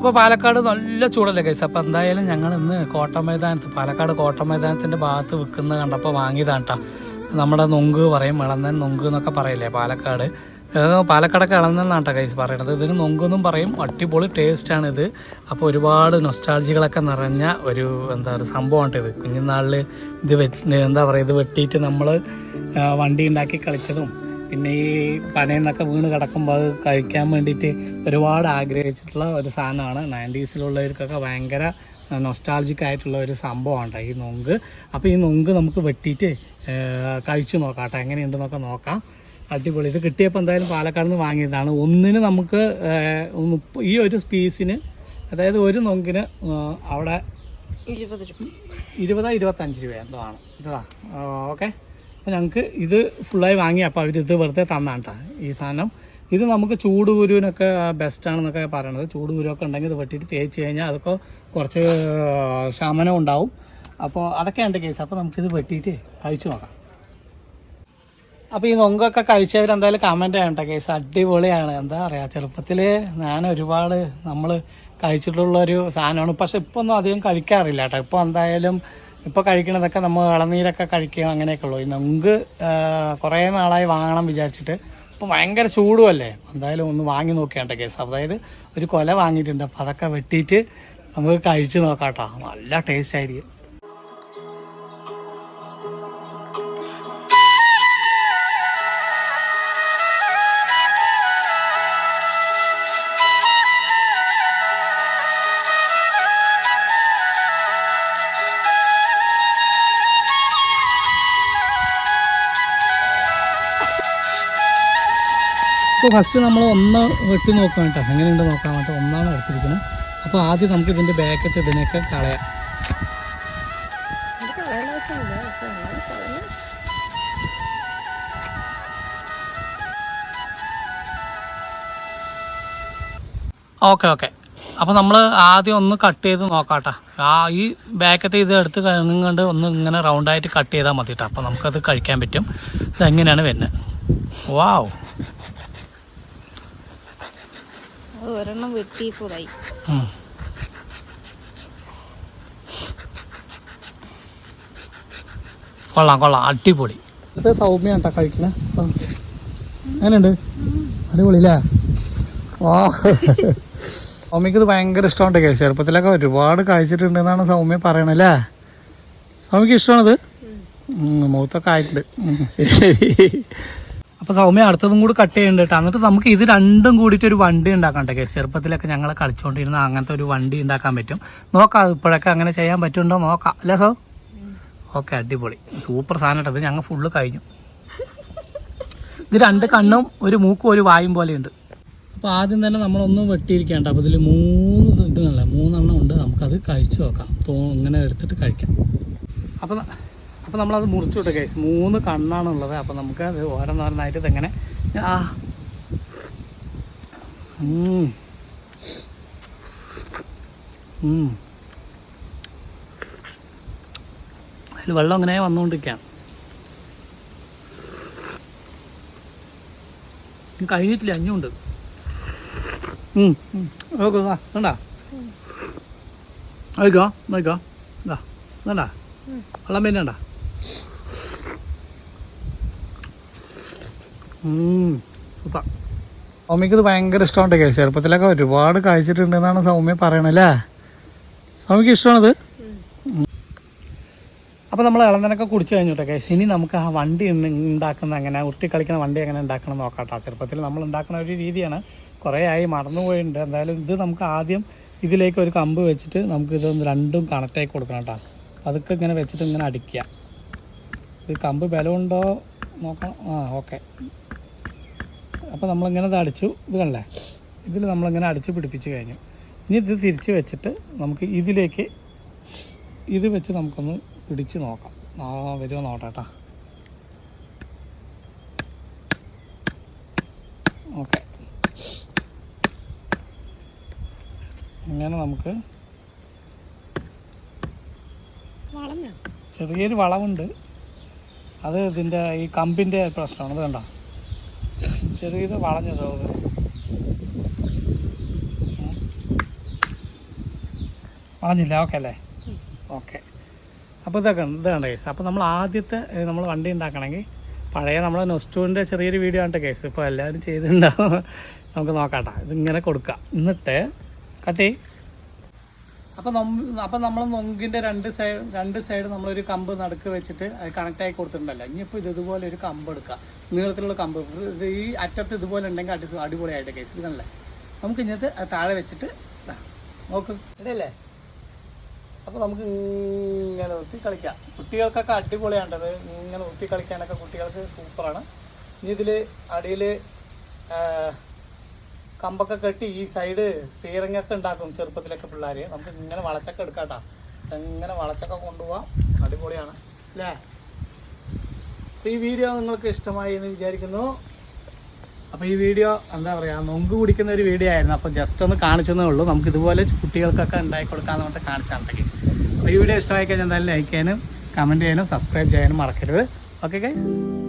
അപ്പോൾ പാലക്കാട് നല്ല ചൂടല്ലേ കൈസ് അപ്പോൾ എന്തായാലും ഞങ്ങൾ ഇന്ന് കോട്ട മൈതാനത്ത് പാലക്കാട് കോട്ട മൈതാനത്തിന്റെ ഭാഗത്ത് വിൽക്കുന്നത് കണ്ടപ്പോൾ വാങ്ങിയതാണ് കേട്ടോ നമ്മുടെ നൊങ്ക് പറയും ഇളന്നൻ നൊങ്ക് എന്നൊക്കെ പറയില്ലേ പാലക്കാട്? പാലക്കാടൊക്കെ ഇളന്നെന്നാണ് കേട്ടോ കൈസ് പറയണത്. ഇതിന് നൊങ്കെന്നും പറയും അടിപൊളി ടേസ്റ്റാണ് ഇത്. അപ്പോൾ ഒരുപാട് നൊസ്റ്റാൾജികളൊക്കെ നിറഞ്ഞ ഒരു എന്താ പറയുക സംഭവമാണ് ഇത്. കുഞ്ഞുനാളിൽ ഇത് എന്താ പറയുക ഇത് വെട്ടിയിട്ട് നമ്മൾ വണ്ടി ഉണ്ടാക്കി കളിച്ചതും പിന്നെ ഈ പനയെന്നൊക്കെ വീണ് കിടക്കുമ്പോൾ അത് കഴിക്കാൻ വേണ്ടിയിട്ട് ഒരുപാട് ആഗ്രഹിച്ചിട്ടുള്ള ഒരു സാധനമാണ്. നയന്റീസിലുള്ളവർക്കൊക്കെ ഭയങ്കര നൊസ്റ്റാൾജിക് ആയിട്ടുള്ള ഒരു സംഭവമാണ് ഈ നൊങ്ക്. അപ്പോൾ ഈ നൊങ്ക് നമുക്ക് വെട്ടിയിട്ട് കഴിച്ചു നോക്കാം കേട്ടോ എങ്ങനെയുണ്ടെന്നൊക്കെ നോക്കാം. അടിപൊളി. ഇത് കിട്ടിയപ്പോൾ എന്തായാലും പാലക്കാട് നിന്ന് വാങ്ങിയതാണ്. ഒന്നിന് നമുക്ക് മുപ്പ- ഈ ഒരു സ്പീസിന് അതായത് ഒരു നൊങ്കിന് അവിടെ ഇരുപത് രൂപ. ഇരുപത് ഇരുപത്തഞ്ച് രൂപ എന്തോ ആണ്. ഇതാ ഓക്കെ? അപ്പോൾ ഞങ്ങൾക്ക് ഇത് ഫുള്ളായി വാങ്ങി. അപ്പോൾ അവർ ഇത് വെറുതെ തന്നാണ് ട്ടാ ഈ സാധനം. ഇത് നമുക്ക് ചൂട് കുരുവിനൊക്കെ ബെസ്റ്റാണെന്നൊക്കെ പറയണത്. ചൂട് കുരുവൊക്കെ ഉണ്ടെങ്കിൽ ഇത് വെട്ടിയിട്ട് തേച്ച് കഴിഞ്ഞാൽ അതൊക്കെ കുറച്ച് ശമനം ഉണ്ടാവും. അപ്പോൾ അതൊക്കെയുണ്ട് കേസ് അപ്പോൾ നമുക്കിത് വെട്ടിയിട്ട് കഴിച്ചു നോക്കാം. അപ്പോൾ ഈ നൊങ്കൊക്കെ കഴിച്ചവർ എന്തായാലും കമന്റ് ചെയ്യണ്ട കേസ് അടിപൊളിയാണ്. എന്താ പറയുക ചെറുപ്പത്തിൽ ഞാൻ ഒരുപാട് നമ്മൾ കഴിച്ചിട്ടുള്ളൊരു സാധനമാണ്. പക്ഷെ ഇപ്പോൾ ഒന്നും അധികം കഴിക്കാറില്ല കേട്ടോ. ഇപ്പോൾ എന്തായാലും ഇപ്പോൾ കഴിക്കണതൊക്കെ നമ്മൾ ഇളനീരൊക്കെ കഴിക്കുക അങ്ങനെയൊക്കെ ഉള്ളൂ. നുങ്ക് കുറേ നാളായി വാങ്ങണം വിചാരിച്ചിട്ട് ഇപ്പോൾ ഭയങ്കര ചൂടുമല്ലേ? എന്തായാലും ഒന്ന് വാങ്ങി നോക്കിയാണ്ട കേസ്. അതായത് ഒരു കൊല വാങ്ങിയിട്ടുണ്ട്. അപ്പോൾ അതൊക്കെ വെട്ടിയിട്ട് നമുക്ക് കഴിച്ച് നോക്കാം കേട്ടോ നല്ല ടേസ്റ്റ് ആയിരിക്കും. ഇപ്പോൾ ഫസ്റ്റ് നമ്മൾ ഒന്ന് വെട്ടി നോക്കാം കേട്ടോ എങ്ങനെയുണ്ട് നോക്കാൻ വേണ്ടി ഒന്നാണ് എടുത്തിരിക്കുന്നത് അപ്പോൾ ആദ്യം നമുക്ക് ഇതിന്റെ ബാക്കറ്റ് ഇതിനൊക്കെ കളയാം. ഓക്കെ ഓക്കെ അപ്പോൾ നമ്മൾ ആദ്യം ഒന്ന് കട്ട് ചെയ്ത് നോക്കാട്ടോ കേട്ടോ ആ ഈ ബാക്കത്തെ ഇത് എടുത്ത് കണ്ട് ഒന്ന് ഇങ്ങനെ റൗണ്ടായിട്ട് കട്ട് ചെയ്താൽ മതി കേട്ടോ അപ്പോൾ നമുക്കത് കഴിക്കാൻ പറ്റും. ഇതെങ്ങനെയാണ് വരുന്നത്? വാവ് അത് ഒരെണ്ണം വെട്ടി പോയി. ഉം. കൊള്ളാം കൊള്ളാം. അടിപൊളി. ഇത് സൗമ്യ കേട്ടോ കഴിക്കണേ? അങ്ങനെയുണ്ട് അടിപൊളി അല്ലേ വാ സൗമ്യക്ക് ഇത് ഭയങ്കര ഇഷ്ടമുണ്ട് കേസ്. ചെറുപ്പത്തിലൊക്കെ ഒരുപാട് കഴിച്ചിട്ടുണ്ടെന്നാണ് സൗമ്യ പറയണല്ലേ സൗമ്യക്ക് ഇഷ്ടമാണത്? മൂത്തൊക്കെ മുഖത്തൊക്കെ ആയിട്ടുണ്ട്. ശരി ശരി. അപ്പോൾ സൗമ്യ അടുത്തതും കൂടി കട്ട് ചെയ്യുന്നുണ്ട് കേട്ടോ എന്നിട്ട് നമുക്ക് ഇത് രണ്ടും കൂടിയിട്ട് ഒരു വണ്ടി ഉണ്ടാക്കാൻ കേസ്. ചെറുപ്പത്തിലൊക്കെ ഞങ്ങൾ കളിച്ചുകൊണ്ടിരുന്ന അങ്ങനത്തെ ഒരു വണ്ടി ഉണ്ടാക്കാൻ പറ്റും. നോക്കാം ഇപ്പോഴൊക്കെ അങ്ങനെ ചെയ്യാൻ പറ്റുന്നുണ്ടോ നോക്കാം. അല്ലേ സൗ? ഓക്കെ അടിപൊളി. സൂപ്പർ സാധനം കേട്ടോ ഇത് ഞങ്ങൾ ഫുള്ള് കഴിഞ്ഞു. ഇത് രണ്ട് കണ്ണും ഒരു മൂക്കും ഒരു വായും പോലെയുണ്ട്. അപ്പോൾ ആദ്യം തന്നെ നമ്മളൊന്നും വെട്ടിയിരിക്കേണ്ട. അപ്പോൾ ഇതിൽ മൂന്ന് ഇതുകളെ മൂന്നെണ്ണം ഉണ്ട്. നമുക്കത് കഴിച്ചു നോക്കാം. തോ ഇങ്ങനെ എടുത്തിട്ട് കഴിക്കാം. അപ്പോൾ അപ്പോൾ നമ്മളത് മുറിച്ചു വിട്ടു കേസ് മൂന്ന് കണ്ണാണുള്ളത്. അപ്പോൾ നമുക്ക് അത് ഓരോന്നോരോന്നായിട്ട് ഇതെങ്ങനെ ആ. അതിൽ വെള്ളം അങ്ങനെ വന്നുകൊണ്ടിരിക്കുകയാണ്. കഴിഞ്ഞിട്ടില്ല അഞ്ഞുണ്ട്. ഓക്കെ വേണ്ട നോക്കോ നോക്കോ ഇതാ വേണ്ട വെള്ളം പിന്നെ സൂപ്പർ സൗമ്യക്ക് ഇത് ഭയങ്കര ഇഷ്ടമുണ്ട് കേസ്. ചെറുപ്പത്തിലൊക്കെ ഒരുപാട് കഴിച്ചിട്ടുണ്ടെന്നാണ് സൗമ്യ പറയണല്ലേ സൗമ്യക്ക് ഇഷ്ടമാണത്? അപ്പോൾ നമ്മൾ ഇളനനൊക്കെ കുടിച്ചു കഴിഞ്ഞോട്ടെ കേസ്. ഇനി നമുക്ക് ആ വണ്ടി ഉണ്ടാക്കുന്ന എങ്ങനെ ഉരുട്ടി കളിക്കുന്ന വണ്ടി എങ്ങനെ ഉണ്ടാക്കണം നോക്കാട്ടോ നോക്കാം ചെറുപ്പത്തിൽ നമ്മൾ ഉണ്ടാക്കുന്ന ഒരു രീതിയാണ്. കുറേ ആയി മറന്നുപോയിട്ടുണ്ട് എന്തായാലും ഇത് നമുക്ക് ആദ്യം ഇതിലേക്ക് ഒരു കമ്പ് വെച്ചിട്ട് നമുക്ക് ഇതൊന്ന് രണ്ടും കണക്റ്റ് ആയി കൊടുക്കണം കേട്ടോ. അതൊക്കെ ഇങ്ങനെ വെച്ചിട്ട് ഇങ്ങനെ അടിക്കുക. ഇത് കമ്പ് ബലമുണ്ടോ നോക്കണം. ആ ഓക്കെ. അപ്പോൾ നമ്മളിങ്ങനെ അടിച്ചു. ഇത് കണ്ടേ ഇതിൽ നമ്മളിങ്ങനെ അടിച്ച് പിടിപ്പിച്ച് കഴിഞ്ഞു. ഇനി ഇത് തിരിച്ച് വെച്ചിട്ട് നമുക്ക് ഇതിലേക്ക് ഇത് വെച്ച് നമുക്കൊന്ന് പിടിച്ച് നോക്കാം. ആ വരുമോ നോട്ടേട്ടാ ഓക്കെ. അങ്ങനെ നമുക്ക് ചെറിയൊരു വളവുണ്ട്. അത് ഇതിന്റെ ഈ കമ്പിന്റെ പ്രശ്നമാണ് അത് കണ്ടോ? ചെറിയത് വളഞ്ഞത് അത്. വളഞ്ഞില്ല ഓക്കെ അല്ലേ? ഓക്കെ അപ്പോൾ ഇതൊക്കെ ഇതാണ് കേസ് അപ്പോൾ നമ്മൾ ആദ്യത്തെ നമ്മൾ വണ്ടി ഉണ്ടാക്കണമെങ്കിൽ പഴയ നമ്മളെ നൊസ്റ്റൂവിന്റെ ചെറിയൊരു വീഡിയോ ആണ് കേസ് ഇപ്പോൾ എല്ലാവരും ചെയ്തിട്ടുണ്ടാവും. നമുക്ക് നോക്കാട്ടോ ഇതിങ്ങനെ കൊടുക്കാം. എന്നിട്ട് കട്ടി അപ്പം അപ്പോൾ നമ്മൾ നൊങ്കിന്റെ രണ്ട് സൈഡ് രണ്ട് സൈഡ് നമ്മളൊരു കമ്പ് നടുക്ക് വെച്ചിട്ട് അത് കണക്ട് ആയി കൊടുത്തിട്ടുണ്ടല്ലോ. ഇനിയിപ്പോൾ ഇത് ഇതുപോലെ ഒരു കമ്പ് എടുക്കുക നീളത്തിലുള്ള കമ്പ്. ഈ അറ്റത്ത് ഇതുപോലെ ഉണ്ടെങ്കിൽ അടി അടിപൊളിയായിട്ട് കേസ് ഇതല്ലേ നമുക്ക് ഇങ്ങനത്തെ താഴെ വെച്ചിട്ട് നോക്ക്. ഇതല്ലേ അപ്പോൾ നമുക്ക് ഇങ്ങനെ ഊത്തി കളിക്കാം. കുട്ടികൾക്കൊക്കെ അടിപൊളിയാണ്ടത് ഇങ്ങനെ ഊത്തി കളിക്കാനൊക്കെ കുട്ടികൾക്ക് സൂപ്പറാണ് ഇനി ഇതിൽ അടിയിൽ കമ്പൊക്കെ കെട്ടി ഈ സൈഡ് സ്ത്രീരംഗൊക്കെ ഉണ്ടാക്കും ചെറുപ്പത്തിലൊക്കെ പിള്ളേർ നമുക്ക് ഇങ്ങനെ വളച്ചൊക്കെ എടുക്കാട്ടാ. ഇങ്ങനെ വളച്ചൊക്കെ കൊണ്ടുപോവാം. അടിപൊളിയാണ്. അല്ലേ അപ്പോൾ ഈ വീഡിയോ നിങ്ങൾക്ക് ഇഷ്ടമായി എന്ന് വിചാരിക്കുന്നു. അപ്പോൾ ഈ വീഡിയോ എന്താ പറയുക നൊങ്ക് കുടിക്കുന്ന ഒരു വീഡിയോ ആയിരുന്നു. അപ്പോൾ ജസ്റ്റ് ഒന്ന് കാണിച്ചെന്നേ ഉള്ളൂ. നമുക്ക് ഇതുപോലെ കുട്ടികൾക്കൊക്കെ ഉണ്ടാക്കി കൊടുക്കാമെന്ന് പറഞ്ഞിട്ട് കാണിച്ചാണെങ്കിൽ അപ്പോൾ ഈ വീഡിയോ ഇഷ്ടമായി കഴിഞ്ഞാൽ എന്തായാലും ലൈക്ക് ചെയ്യാനും കമന്റ് ചെയ്യാനും സബ്സ്ക്രൈബ് ചെയ്യാനും മറക്കരുത്. Okay guys